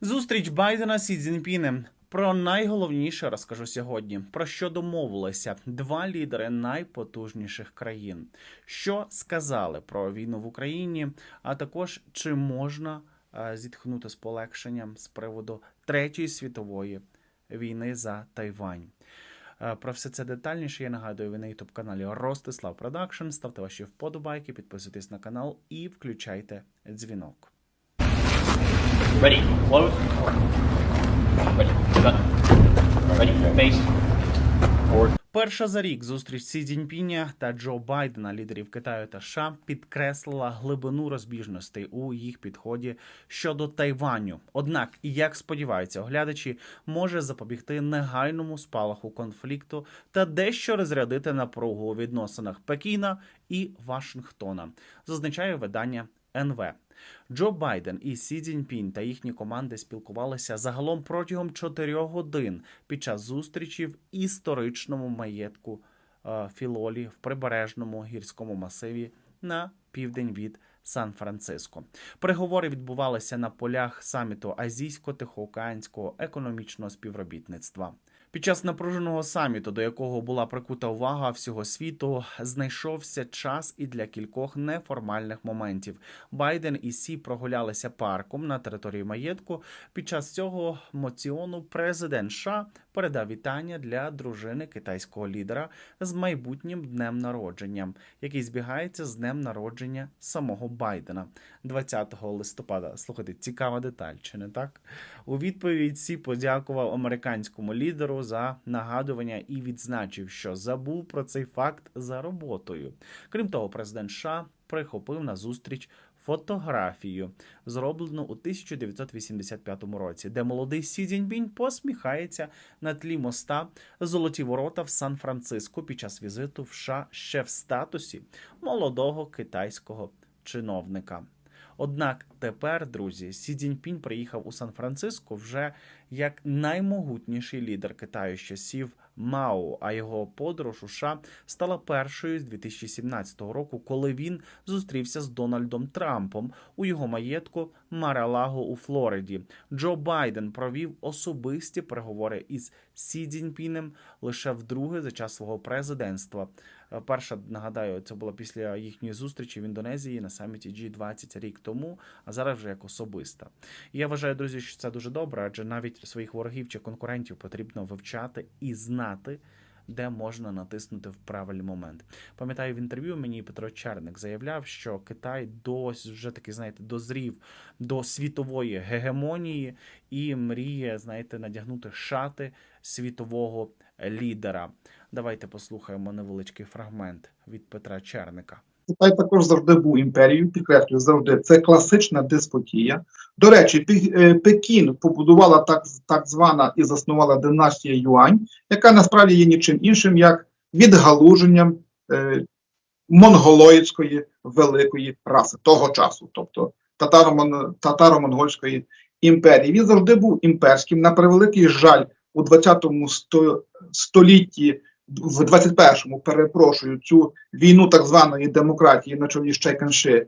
Зустріч Байдена Сі Цзіньпінем. Про найголовніше розкажу сьогодні. Про що домовилися два лідери найпотужніших країн, що сказали про війну в Україні, а також чи можна е, зітхнути з полегшенням з приводу третьої світової війни за Тайвань. Е, Про все це детальніше я нагадую, ви на youtube каналі Ростислав Продакшн. Ставте ваші вподобайки, підписуйтесь на канал і включайте дзвінок. Ready, close. Ready. Ready, face. Forward. Перша за рік зустріч Сі Цзіньпіня та Джо Байдена, лідерів Китаю та США, підкреслила глибину розбіжностей у їх підході щодо Тайваню. Однак, як сподіваються оглядачі, може запобігти негайному спалаху конфлікту та дещо розрядити напругу у відносинах Пекіна і Вашингтона, зазначає видання НВ. Джо Байден і Сі Цзіньпінь та їхні команди спілкувалися загалом протягом чотирьох годин під час зустрічі в історичному маєтку е, Філолі в прибережному гірському масиві на південь від Сан-Франциско. Переговори відбувалися на полях саміту Азійсько-Тихоокеанського економічного співробітництва. Під час напруженого саміту, до якого була прикута увага всього світу, знайшовся час і для кількох неформальних моментів. Байден і Сі прогулялися парком на території маєтку. Під час цього моціону президент США передав вітання для дружини китайського лідера з майбутнім днем народження, який збігається з днем народження самого Байдена 20 листопада. Слухайте, цікава деталь, чи не так? У відповідь Сі подякував американському лідеру за нагадування і відзначив, що забув про цей факт за роботою. Крім того, президент США прихопив на зустріч фотографію, зроблену у 1985 році, де молодий Сі Цзіньпінь посміхається на тлі моста Золоті ворота в Сан-Франциско під час візиту в США ще в статусі молодого китайського чиновника. Однак тепер, друзі, Сі Цзіньпінь приїхав у Сан-Франциско вже як наймогутніший лідер Китаю з часів Мао, а його подорож у США стала першою з 2017 року, коли він зустрівся з Дональдом Трампом у його маєтку Маралаго у Флориді. Джо Байден провів особисті переговори із Сі Цзіньпінем лише вдруге за час свого президентства. Е, Перша нагадаю, це була після їхньої зустрічі в Індонезії на саміті G20 рік тому, а зараз вже як особиста. І я вважаю, друзі, що це дуже добре, адже навіть своїх ворогів чи конкурентів потрібно вивчати і знати. Де можна натиснути в правильний момент. Пам'ятаю, в інтерв'ю мені Петро Черник заявляв, що Китай досі вже таки, знаєте, дозрів до світової гегемонії і мріє, знаєте, надягнути шати світового лідера. Давайте послухаємо невеличкий фрагмент від Петра Черника. Китай також завжди був імперією, підкреслюю, завжди це класична деспотія. До речі, е, Пекін побудувала так, так звана і заснувала династія Юань, яка насправді є нічим іншим, як відгалуженням е, монголоїдської великої раси того часу, тобто татаро-мон- татаро-монгольської імперії. Він завжди був імперським. На превеликий жаль, у 20 столітті, в 21-му, перепрошую, цю війну так званої демократії на чолі з Чайканши е,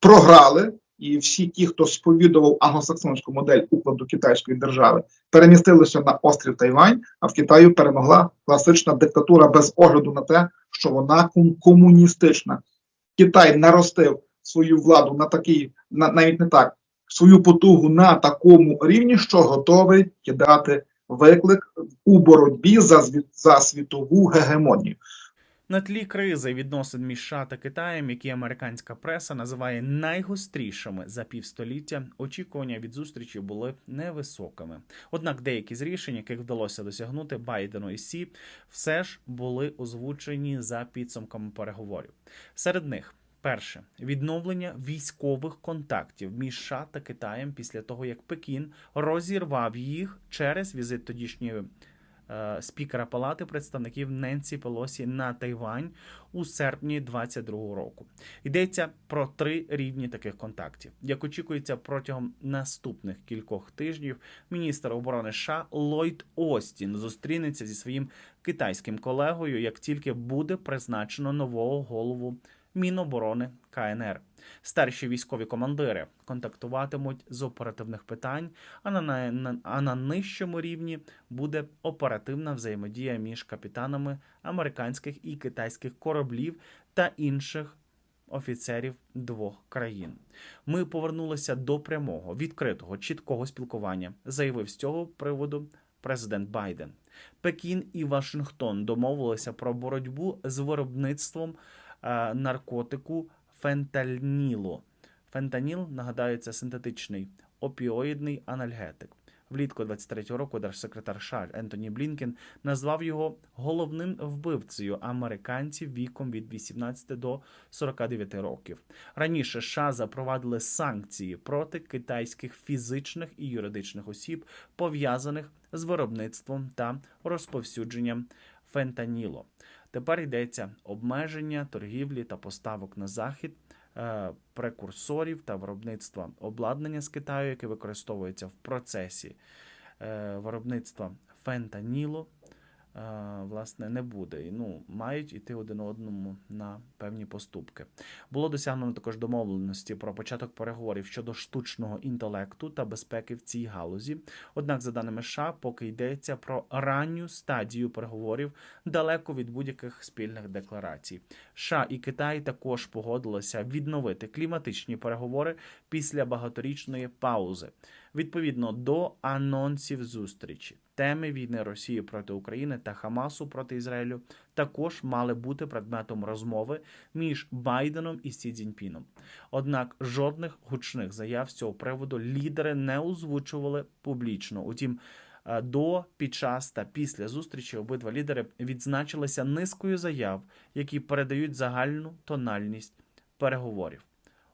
програли. І всі ті, хто сповідував англосаксонську модель укладу китайської держави, перемістилися на острів Тайвань, а в Китаю перемогла класична диктатура без огляду на те, що вона комуністична. Китай наростив свою владу на такий, на навіть не так, свою потугу на такому рівні, що готовий кидати виклик у боротьбі за, за світову гегемонію. На тлі кризи відносин між США та Китаєм, які американська преса називає найгострішими за півстоліття, очікування від зустрічі були невисокими. Однак деякі з рішень, яких вдалося досягнути Байдену і Сі, все ж були озвучені за підсумками переговорів. Серед них. Перше відновлення військових контактів між США та Китаєм після того, як Пекін розірвав їх через візит тодішньої е, спікера Палати представників Ненсі Пелосі на Тайвань у серпні 2022 року. Йдеться про три рівні таких контактів. Як очікується, протягом наступних кількох тижнів міністр оборони США Ллойд Остін зустрінеться зі своїм китайським колегою, як тільки буде призначено нового голову Міноборони КНР. Старші військові командири контактуватимуть з оперативних питань, а на, на, а на нижчому рівні буде оперативна взаємодія між капітанами американських і китайських кораблів та інших офіцерів двох країн. Ми повернулися до прямого, відкритого, чіткого спілкування, заявив з цього приводу президент Байден. Пекін і Вашингтон домовилися про боротьбу з виробництвом наркотику фентанілу. Фентаніл, нагадаю, це синтетичний опіоїдний анальгетик. Влітку 23-го року держсекретар США Ентоні Блінкен назвав його головним вбивцею американців віком від 18 до 49 років. Раніше США запровадили санкції проти китайських фізичних і юридичних осіб, пов'язаних з виробництвом та розповсюдженням фентанілу. Тепер йдеться обмеження торгівлі та поставок на захід е, прекурсорів та виробництва обладнання з Китаю, яке використовується в процесі е, виробництва фентанілу. Е, Власне, не буде. І, Ну, мають іти один одному на певні поступки. Було досягнено також домовленості про початок переговорів щодо штучного інтелекту та безпеки в цій галузі. Однак, за даними США, поки йдеться про ранню стадію переговорів далеко від будь-яких спільних декларацій. США і Китай також погодилися відновити кліматичні переговори після багаторічної паузи. Відповідно до анонсів зустрічі, теми війни Росії проти України та Хамасу проти Ізраїлю також мали бути предметом розмови між Байденом і Сі Цзіньпіном. Однак жодних гучних заяв з цього приводу лідери не озвучували публічно. Утім, е, до, під час та після зустрічі обидва лідери відзначилися низкою заяв, які передають загальну тональність переговорів.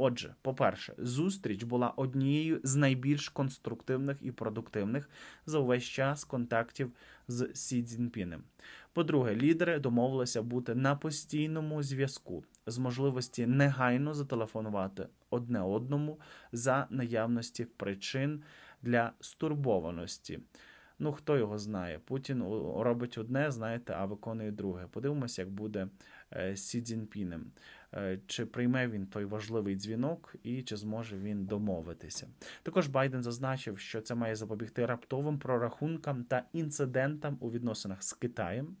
Отже, по-перше, зустріч була однією з найбільш конструктивних і продуктивних за увесь час контактів з Сі Цзіньпінем. По-друге, лідери домовилися бути на постійному зв'язку з можливості негайно зателефонувати одне одному за наявності причин для стурбованості. Ну, хто його знає? Путін робить одне, знаєте, а виконує друге. Подивимося, як буде Сі Цзіньпінем. Е, Чи прийме він той важливий дзвінок і чи зможе він домовитися? Також Байден зазначив, що це має запобігти раптовим прорахункам та інцидентам у відносинах з Китаєм.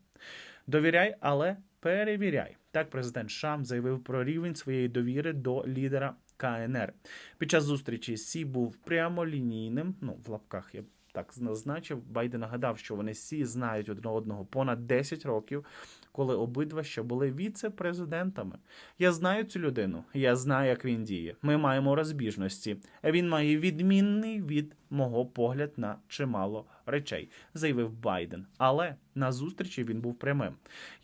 Довіряй, але перевіряй. Так, президент США заявив про рівень своєї довіри до лідера КНР. Під час зустрічі Сі був прямолінійним, ну в лапках я так назначив. Байден нагадав, що вони всі знають один одного понад 10 років, коли обидва ще були віце-президентами. Я знаю цю людину, я знаю, як він діє. Ми маємо розбіжності. Він має відмінний від мого погляд на чимало речей, заявив Байден. Але на зустрічі він був прямим.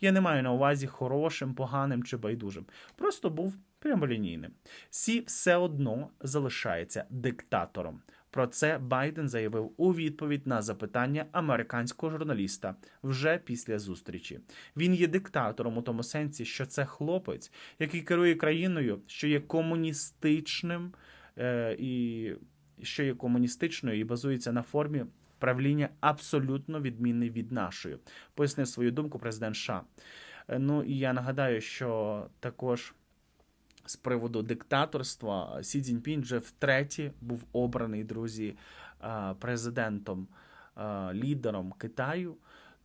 Я не маю на увазі хорошим, поганим чи байдужим. Просто був прямолінійним. Сі все одно залишається диктатором. Про це Байден заявив у відповідь на запитання американського журналіста вже після зустрічі. Він є диктатором у тому сенсі, що це хлопець, який керує країною, що є комуністичним е, і що є комуністичною і базується на формі правління абсолютно відмінний від нашої. Пояснив свою думку президент США. Е, Ну і я нагадаю, що також з приводу диктаторства Сі Цзіньпінь вже втретє був обраний, друзі, е, президентом, е, лідером Китаю.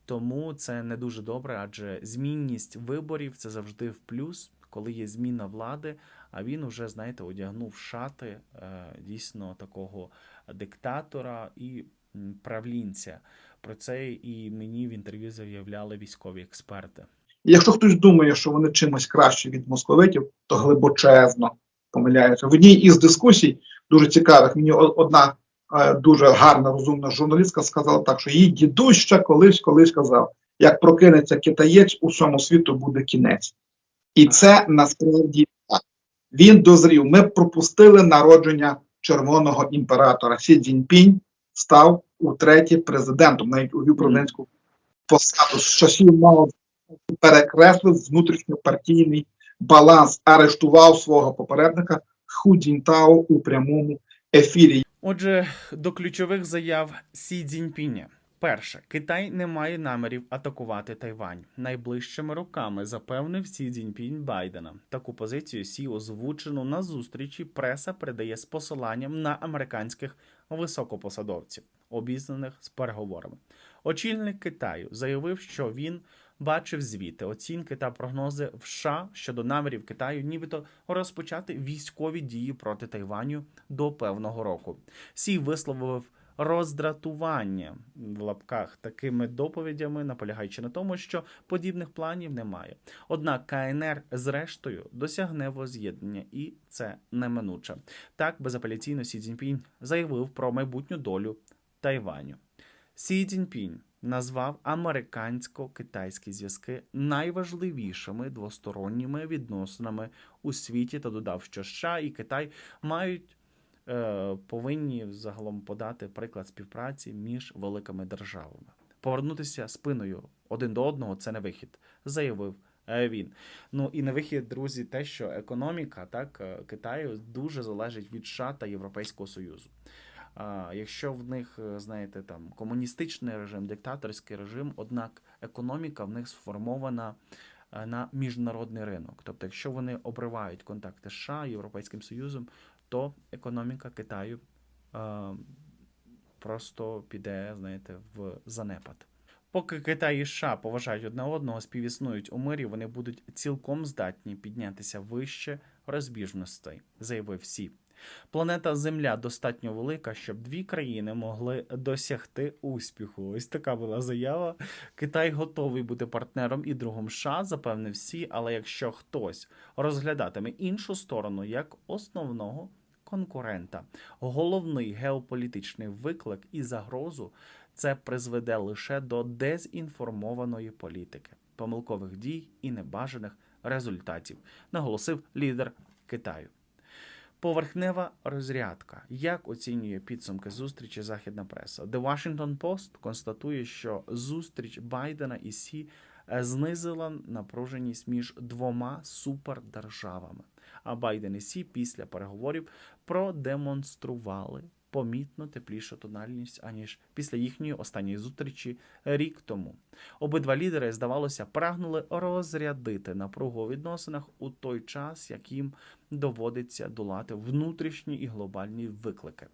Тому це не дуже добре, адже змінність виборів це завжди в плюс, коли є зміна влади. А він уже, знаєте, одягнув шати е, дійсно такого диктатора і правлінця. Про це і мені в інтерв'ю заявляли військові експерти. І якщо хтось думає, що вони чимось краще від московитів, то глибочезно помиляється. В одній із дискусій, дуже цікавих, мені одна е, дуже гарна, розумна журналістка сказала так, що її дідусь ще колись колись казав: як прокинеться китаєць, усьому світу буде кінець. І це насправді так. Він дозрів. Ми пропустили народження червоного імператора. Сі Цзіньпінь став утретє президентом, навіть увів президентську посаду з часів Мао перекреслив внутрішньопартійний баланс, арештував свого попередника Ху Цзіньтао у прямому ефірі. Отже, до ключових заяв Сі Цзіньпіня. Перше, Китай не має намірів атакувати Тайвань найближчими роками, запевнив Сі Цзіньпінь Байдена. Таку позицію Сі озвучену на зустрічі. Преса передає з посиланням на американських високопосадовців, обізнаних з переговорами. Очільник Китаю заявив, що він бачив звіти, оцінки та прогнози в США щодо намірів Китаю, нібито розпочати військові дії проти Тайваню до певного року. Сі висловив роздратування в лапках такими доповідями, наполягаючи на тому, що подібних планів немає. Однак КНР зрештою досягне воз'єднання, і це неминуче. Так безапеляційно Сі Цзіньпінь заявив про майбутню долю Тайваню. Сі Цзіньпінь назвав американсько-китайські зв'язки найважливішими двосторонніми відносинами у світі та додав, що США і Китай мають е, повинні загалом подати приклад співпраці між великими державами. Повернутися спиною один до одного це не вихід, заявив е, він. Ну і не вихід, друзі, те, що економіка так е, Китаю дуже залежить від США та Європейського Союзу. А, якщо в них, е, знаєте, там комуністичний режим, диктаторський режим, однак економіка в них сформована е, на міжнародний ринок. Тобто, якщо вони обривають контакти з США, Європейським Союзом, то економіка Китаю е, просто піде, знаєте, в занепад. Поки Китай і США поважають одне одного, співіснують у мирі, вони будуть цілком здатні піднятися вище розбіжностей, заявив Сі. Планета Земля достатньо велика, щоб дві країни могли досягти успіху. Ось така була заява. Китай готовий бути партнером і другом США, запевнив Сі, але якщо хтось розглядатиме іншу сторону як основного конкурента, головний геополітичний виклик і загрозу, це призведе лише до дезінформованої політики, помилкових дій і небажаних результатів, наголосив лідер Китаю. Поверхнева розрядка. Як оцінює підсумки зустрічі західна преса? The Washington Post констатує, що зустріч Байдена і Сі е, знизила напруженість між двома супердержавами. А Байден і Сі після переговорів продемонстрували помітно теплішу тональність, аніж після їхньої останньої зустрічі рік тому. Обидва лідери, здавалося, прагнули розрядити напругу у відносинах у той час, як їм доводиться долати внутрішні і глобальні виклики.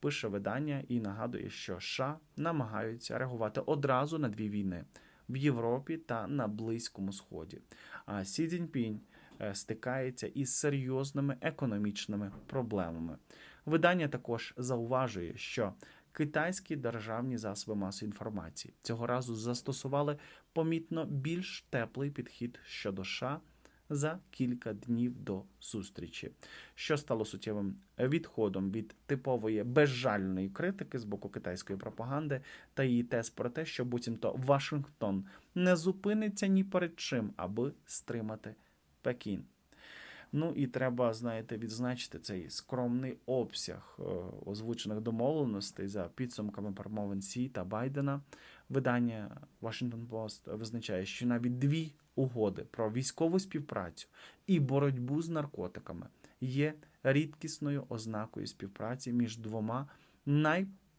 Пише видання і нагадує, що США намагаються реагувати одразу на дві війни в Європі та на Близькому Сході. А Сі Цзіньпінь е, стикається із серйозними економічними проблемами. Видання також зауважує, що китайські державні засоби масової інформації цього разу застосували помітно більш теплий підхід щодо США за кілька днів до зустрічі, що стало суттєвим відходом від типової безжальної критики з боку китайської пропаганди та її тез про те, що буцімто Вашингтон не зупиниться ні перед чим, аби стримати Пекін. Ну і треба, знаєте, відзначити цей скромний обсяг е, озвучених домовленостей за підсумками перемовин Сі та Байдена. Видання Washington Post визначає, що навіть дві угоди про військову співпрацю і боротьбу з наркотиками є рідкісною ознакою співпраці між двома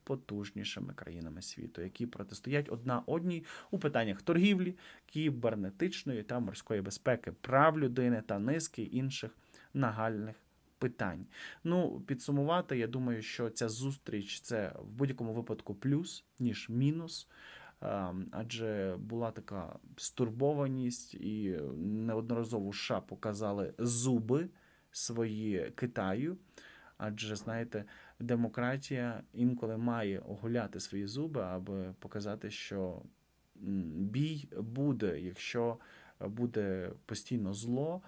найпотужнішими країнами світу, які протистоять одна одній у питаннях торгівлі, кібернетичної та морської безпеки, прав людини та низки інших нагальних питань. Ну, підсумувати, я думаю, що ця зустріч це в будь-якому випадку плюс, ніж мінус. Ем, Адже була така стурбованість, і неодноразово США показали зуби свої Китаю. Адже, знаєте, демократія інколи має оголяти свої зуби, аби показати, що бій буде, якщо буде постійно зло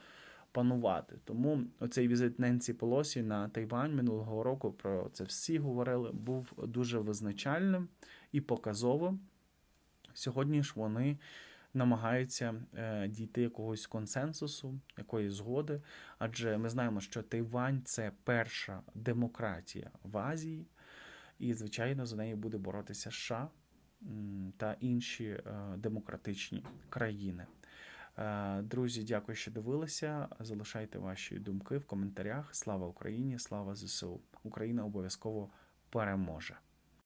панувати. Тому оцей візит Ненсі Полосі на Тайвань минулого року про це всі говорили, був дуже визначальним і показовим. Сьогодні ж вони намагаються е, дійти якогось консенсусу, якоїсь згоди, адже ми знаємо, що Тайвань це перша демократія в Азії, і, звичайно, за неї буде боротися США та інші е, демократичні країни. Е, Друзі, дякую, що дивилися. Залишайте ваші думки в коментарях. Слава Україні! Слава ЗСУ! Україна обов'язково переможе!